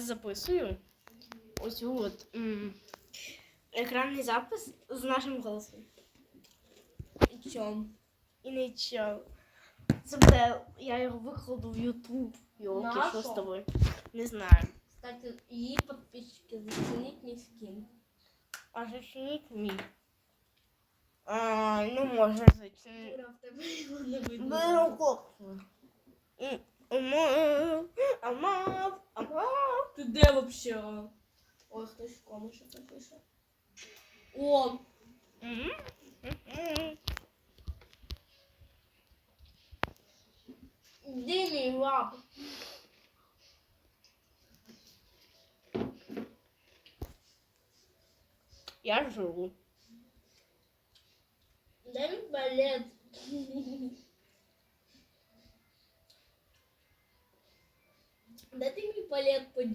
записую ось от м, екранний запис з нашим голосом. І чом? І нічого. Це буде, я його викладу в Ютуб. Йолки, що з тобою? Не знаю. Кстати, її підписчики зацінить ні з ким. А зачиніть мій. А, ну може зачинити. Ура, в тебе його не видно. Беру коксу. М, ама, ама, ама. Ти де вообще? Ой, хтось в кому що напише. О, де мій лап? Я живу. Мій балет? Де ти мій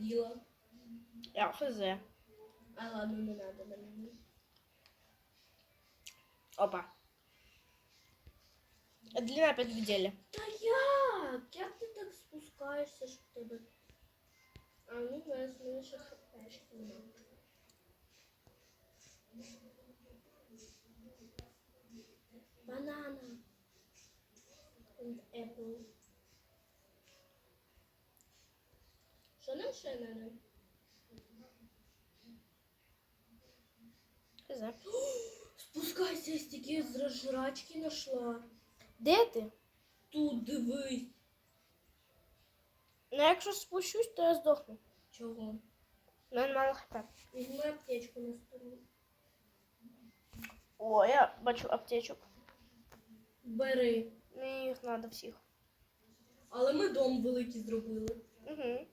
поділа? Я хз. А ладно, не надо на мені. Опа. Длина опять в деле. Та як? Як ти так спускаєшся, що тебе? А ну зараз мене ще хпшки нема. Банана. And apple. Що нам ще. Спускайся, я стільки з жрачки нашла. Де ти? Тут дивись. Ну, якщо спущусь, то я здохну. Чого? У мене мало хп. Візьми аптечку на сторону. О, я бачу аптечок. Бери. Мені їх треба всіх. Але ми дом великий зробили. Угу.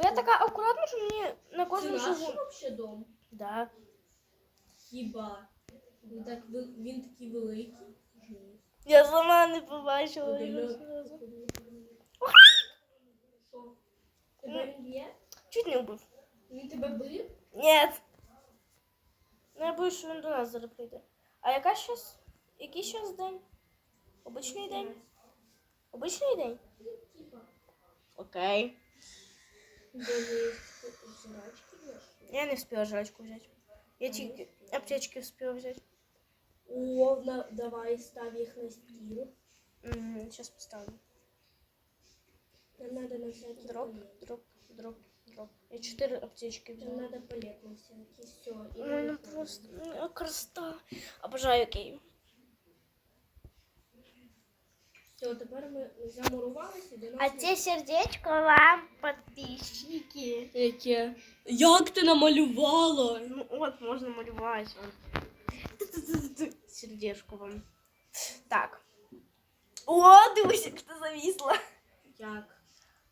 Бо я така акуратна, що мені на Це кожному наш шагу. вообще дом? Да. Хіба? Він, так, вел- він такий великий. Я сама не побачила його зразу. Що? Тебе він б'є? Чуть не вбив. Він тебе бив? Ні. Ну, я боюсь, що він до нас зараз прийде. А яка щас? Який щас день? Обичний день? Обичний день? Типа. Окей. Боже, жрачки нашли. Я не встигла жрачку взяти. Я тільки аптечки встигла взяти. О, на- давай став їх на стіл. Угу, зараз поставлю. Нам надо на всякий Дроп, палет. дроп, дроп, дроп. Я чотири аптечки Нам взяла. надо палет на всякий. Все. У мене просто ну, красота. Обожаю Київ. Все, тепер ми замурувалися до нас. А це сердечко вам підписчики. Яке? Як ти намалювала? Ну от, можна малювати. он. Ту-ту-ту-ту. Сердечко вам. Так. О, дивись, як ти зависла. Як?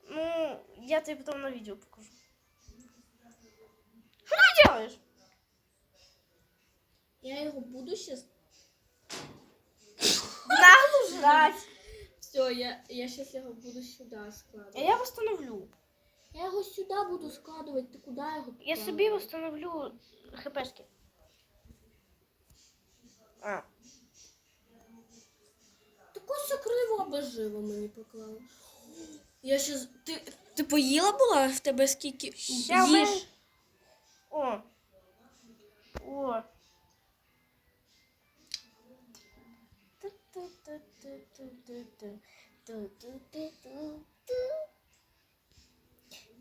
Ну, я тобі потім на відео покажу. Що ти робиш? Я його буду сейчас. Нагло жрать. Все, я, я сейчас його буду сюди А я восстановлю. Я його сюди буду складувати. Ти куди його? Я собі восстановлю хпшки. А. Таку сокриво обоживо мені поклала. Я щас. Ти, ти поїла була? В тебе скільки? Ща в мене- О. О.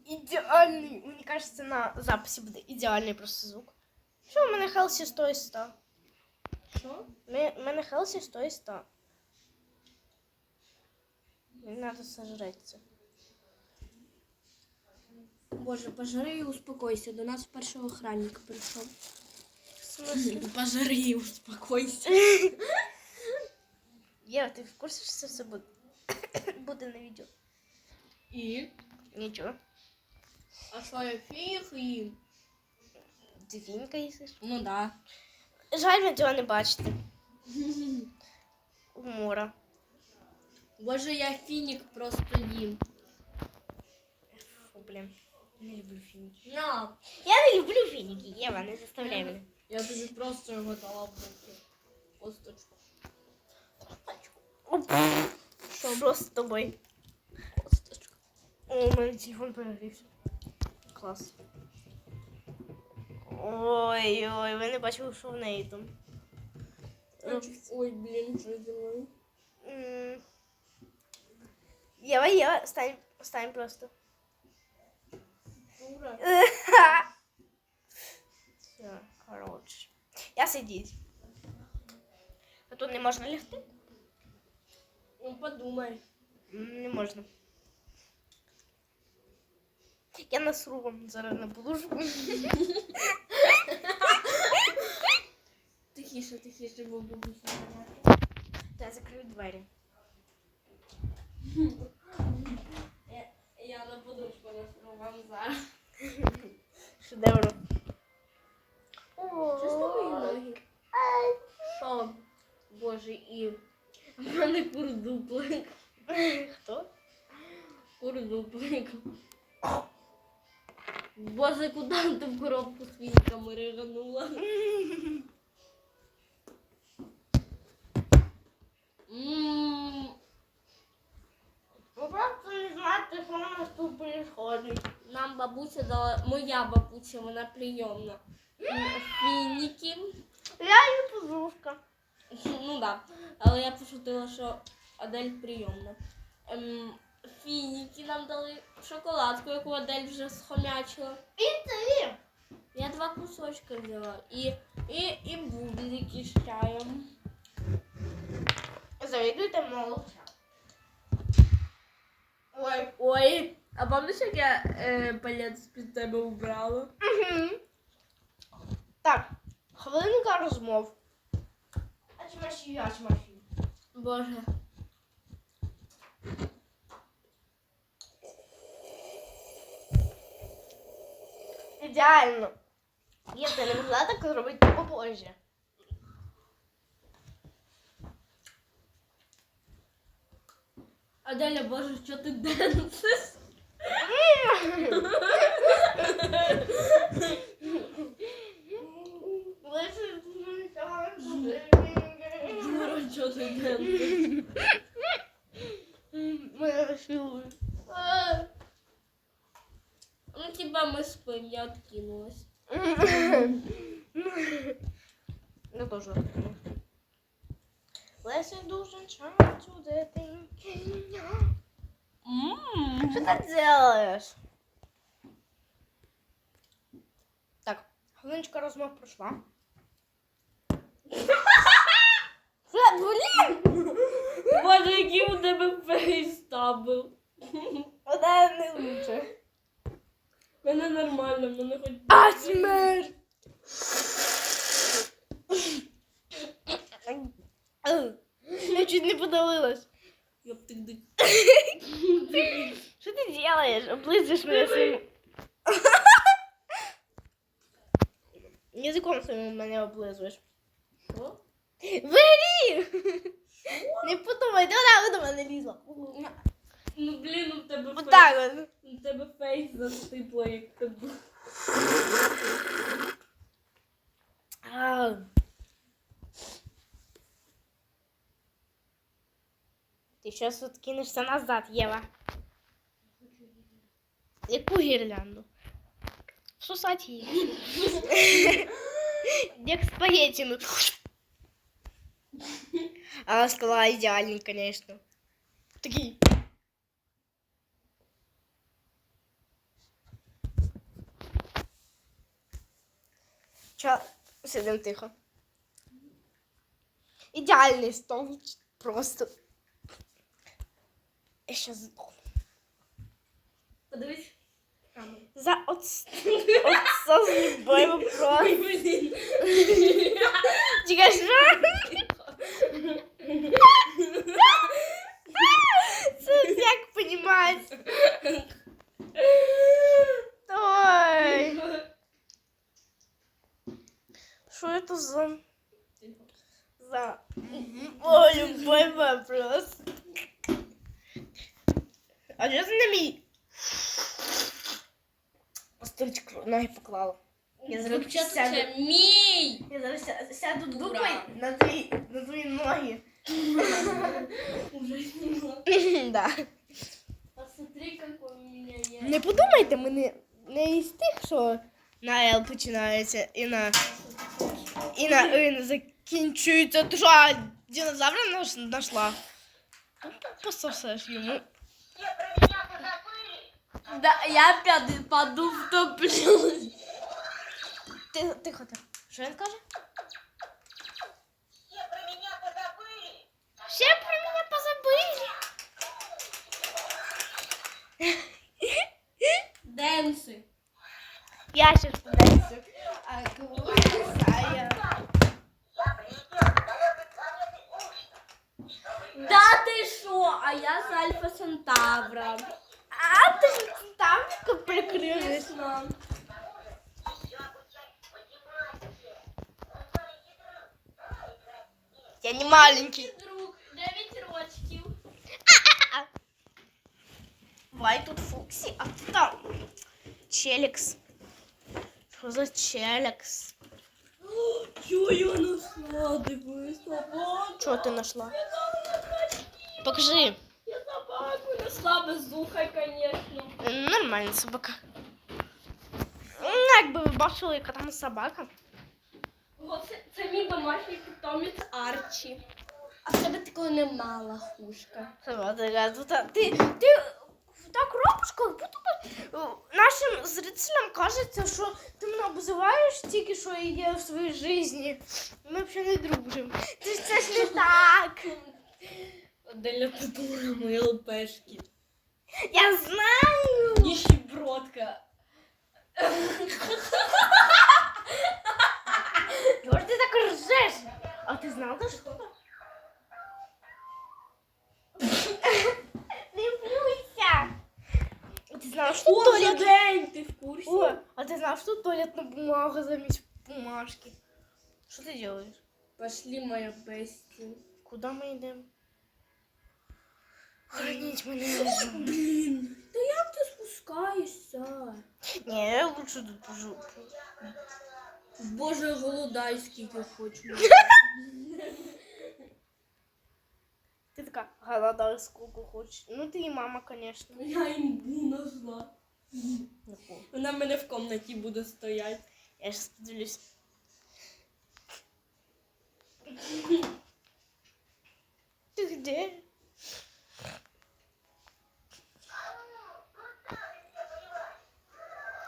Ідеальний, мені кажется, на записі буде ідеальний просто звук. Що у мене Хелсі 100 із 100? Що? У мене Хелсі 100 із 100. Мені треба сожрати це. Боже, пожари і успокойся. До нас першого охранника прийшов. В смысле? Пожари і успокойся. Єва, ти в курсі, що це все буде, буде на відео? І? Нічого. А що я фіг їм? Ти фінька їсиш? Ну да. Жаль, ви цього не бачите. Умора. Боже, я фінік просто їм. Фу, блін. Не люблю фініки. На. Я не люблю фініки, Єва, не заставляй мене. Я тобі просто його дала в руки. Косточку. Що з тобою? Косточку. О, у мене телефон перегрівся. Клас. Ой, ой, ви не бачили, що в неї там. Ой, блін, що зі мною? М. Єва, Єва, стань, стань просто. Дура. Все, коротше. Я сидіть. А тут не можна лягти? Ну, подумай. Не можна. Я насру вам зараз на подушку. Тихіше, тихіше, бо бабуся. Я закрию двері. Я, я на подушку насру вам зараз. Шедевр. Що з тобою ноги? Що? Боже, і в мене курдуплик. Хто? Курдуплик. Боже, куди ти в коробку з вінками риганула? Просто не знаєте, що у нас тут происходить. Нам бабуся дала, моя бабуся, вона прийомна. Фініки. Я і подружка. Ну да. Але я пошутила, що Адель прийомна. Ем, фініки нам дали шоколадку, яку Адель вже схомячила. І ти. Я два кусочки взяла. І, і, і бублики з чаєм. Завідуйте молодця. Ой. Ой, а пам'ятаєш, як я е, палець під тебе убрала? Угу. Так, хвилинка розмов. Ачмаші, ачмаші. Боже. Ідеально. Я це не могла так зробити попозже. Аделя, боже, що ти денсиш? Юра, що ти денсиш? Мене силує. Ну, типа ми спим, я откинулась. Я тоже. Listen, должен try to the thing. Ммм. Что ты делаешь? Так, хвилиночка розмов пройшла. Що, блін? Боже, який у тебе фейстабл. Вона не лучше. Мене нормально, мене хоч. Асмер! Я чуть не подавилась. Йоптик-дик. Что ты делаешь? Облизываешь меня своим... Язиком своїм мене облизуєш. Що? Не подумай, ти вона до мене лізла. Ну блін, у тебе. Отак от. У тебе фейс засипло, як тебе. А. Ти зараз откинешся назад, Єва. Яку гірлянду? Сусать її. Як спагетті, ну. А скала ідеальний, конечно. Такий. Чо, сидим тихо. Ідеальний стол. Просто. Я щас. Подивись. За от, отца з любой вопрос. Чекай, що? Це як понімати? Ой. Що це за... За... О, любой вопрос. А це не мій? Стульчик ноги поклала. Я зараз Взагалі, сяду. це мій. Я зараз ся- сяду дупой на твої, на твої ноги. Уже сняла. да. Посмотри, какой у меня Не подумайте, ми не, не із тих, що на Л починається і на, і на Н закінчується. Ти що, а, динозавра наш, нашла? Ну, Пососеш йому. Да, я опять паду в топлю. Ти, тихо, тихо. Що він каже? Все про мене позабили. Денси. Я ще Вай тут Фуксі, а ти там Челікс. Що за Челікс? Що я нашла? Дивись, собаку. Що ти знайшла? Покажи. Я собаку нашла без уха, конечно. Нормальна собака. Ну, якби ви бачили, яка там собака. О, це, це мій домашній питомець Арчі. А в тебе такого нема лахушка. Собака, тут, а, ти, ти так робиш, як будто е, нашим зрителям кажеться, що ти мене обзиваєш тільки, що я є в своїй житті. Ми взагалі не дружимо. Ти ж це ж не так. Деля придумала мої лпешки. Я знаю. Ніщебродка. Чого ж ти так ржеш? А ти знала, що? Не бойся. А ти знала, що О, туалет... день, ти в курсі? О, а ти знав, що туалетна бумага замість бумажки? Що ти робиш? Пошли, моя бестія. Куди ми йдемо? Храніть мене. Блін, та як ти спускаєшся? Ні, я лучше тут пожу. Боже, голодай, скільки хочу. Ти така голодай, скільки хочеш. Ну ти і мама, звісно. Я імбу нашла. Вона в мене в комнаті буде стояти. Я сейчас подивлюсь. Ты где?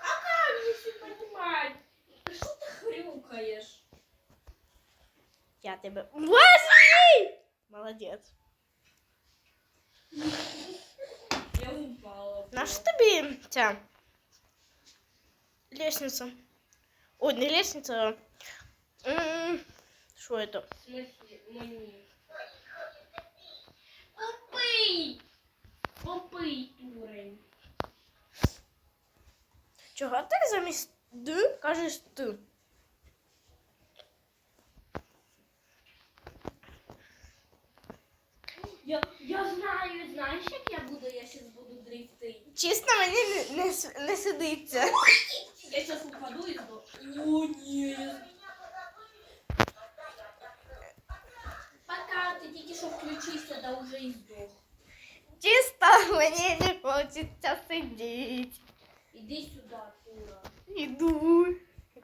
А как же все понимать? Що ти хрюкаєш? Я тебе... Возьми! Молодец. упала. На що тобі ця лестниця? Ой, не лестниця. а, м, Що это? В смысле, мені? Попий! Попий, дурень. Чого ти замість д кажеш ти? Я, я знаю, знаєш, як я буду, я зараз буду дрифти. Чесно, мені не, не, с- не сидиться. Я зараз упаду і здох. О, ні. Пока, ти тільки що включився, да вже і здох. Чисто мені не хочеться сидіти. Іди сюди, Тура. Іду.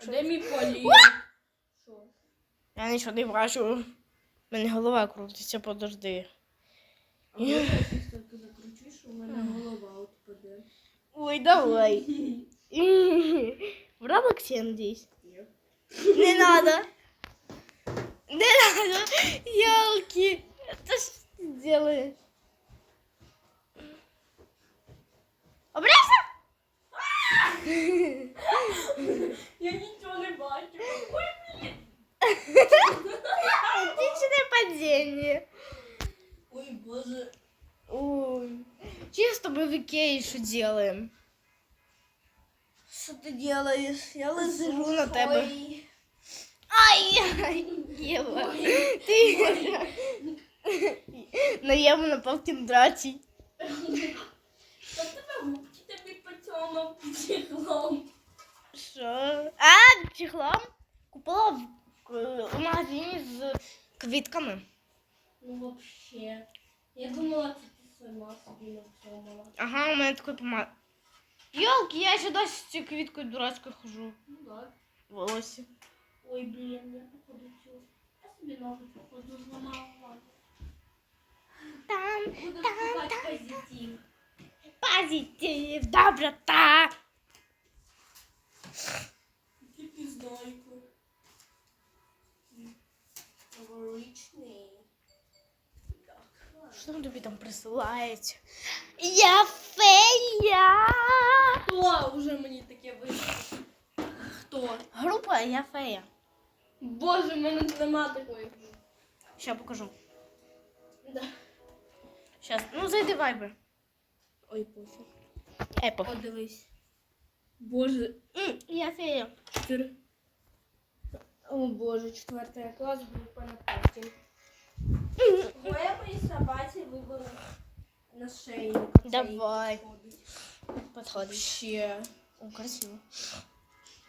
Де мій політ? Що? Я нічого не бачу. У мене голова крутиться, подожди. А я щось тільки закручу, що в мене голова отпаде. Ой, давай. В Роблоксе, надеюсь. Не надо. Не надо. Елки. Это что ты делаешь? Обреза? Я нічого не бачу. Ой, Отличное падение. Ой, боже. Ой. Чисто мы в Икее что делаем? Що ти робиш? Я лежу на тебе. Ай, Ева. Ты... На Еву напал Кендрати. Тебе губки тобі чехлом. Що? А, чехлом купила в, в магазині з квітками. Ну, вообще. Я думала, це ти сама собі поцьомала. Ага, у мене такий пома... Йолки, я сюди з цією квіткою дурацькою хожу. Ну так. В волосі. Ой, блін, я походу цю. Я собі ногу походу зламала. Там Буду шукати позитив. позитив, доброта. Що тобі там присилають? Я фея. Хто вже мені таке вийшло? Хто? Група я фея. Боже, в мене нема такої. Ща покажу. Да. Щас. Ну зайди в Viber. Ой, пофіг. Епо. О, дивись. Боже, М, Я фея. чотири. О боже, четвертий клас, група на потім. Я моїй собаці вибрала на шею. Давай. Подходить. Ще. О, красиво.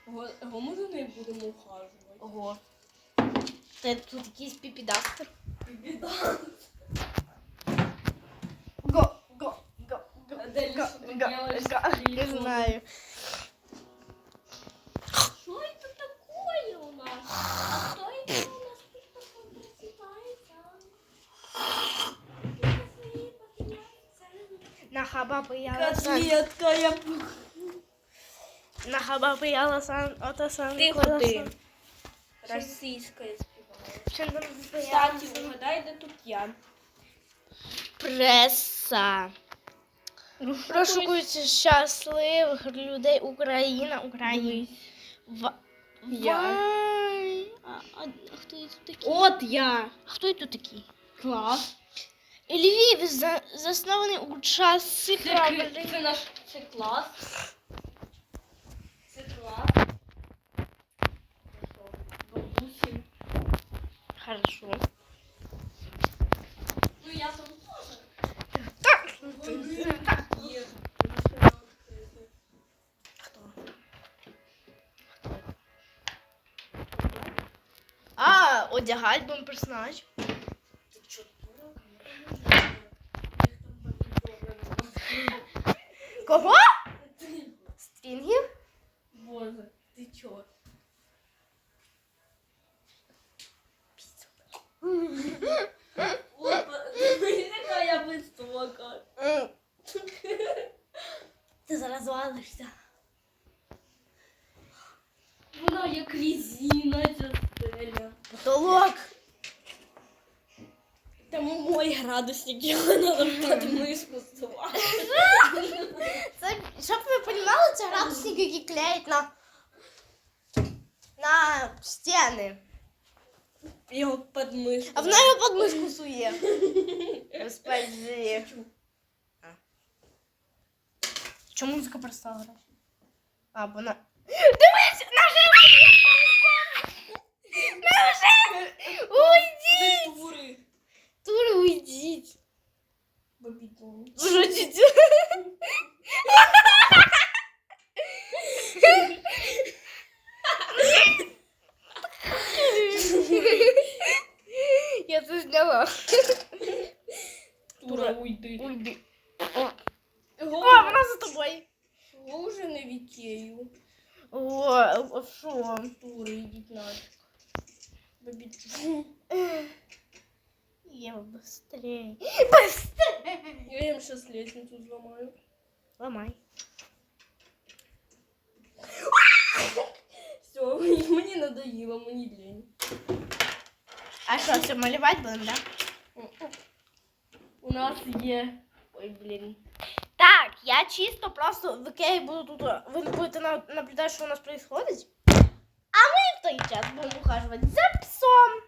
Його, його ми за нею будемо ухажувати. Ого. Це тут якийсь піпідастер. Біда. Го, го, го, го, Адель, го, що ти го, делаешь го. с Не телефоном? знаю. Что это такое у нас? А что Котлетка, я... На хаба пиялася. Ото сан. Тихо ти. Российская співає. Що Кстати, угадай, де тут я. Преса. Розшукують щасливих людей Україна, Україна. В... Я. А, а, а хто тут такий? От я. А хто тут такий? Клас. Львів за, заснований у часи Це, правління. це наш це клас. Це клас. Бабусі. Хорошо. Ну я там теж. Так. Є. Хто? А, одягать будемо персонаж. Ти чо, дура? Їх там помідори. Кого? Стрінгів? Боже, ти чо? Опа, ти така висока. Ти зараз звалишся. Вона як резина стеля. Потолок. Там мой градусник, його треба під мишку градусники, які клеять на, на стіни. Його під мишку. А в неї під мишку сує. Господи. А. Чому музика перестала грати? А, бо вона... Дивись, наживо є пауком! Неужели? Уйдіть! Ви дури. Тури, уйдіть. Бабідон. Жутіть. Я це зняла. Тура, уйди. Уйди. О, О, вона за тобою. Чого вже не вітєю? О, а що? Тури, йдіть нафіг. Бабідон. Я быстрее. Быстрее. Я їм зараз лестницю зламаю. Ломай. Все, мені надоїло, мені лень. А що, все малювати будемо, да? У нас є. Ой, блін. Так, я чисто просто в Ікеї буду тут. Ви будете на- наблюдати, що у нас происходит. А ми в той час будемо ухажувати за псом.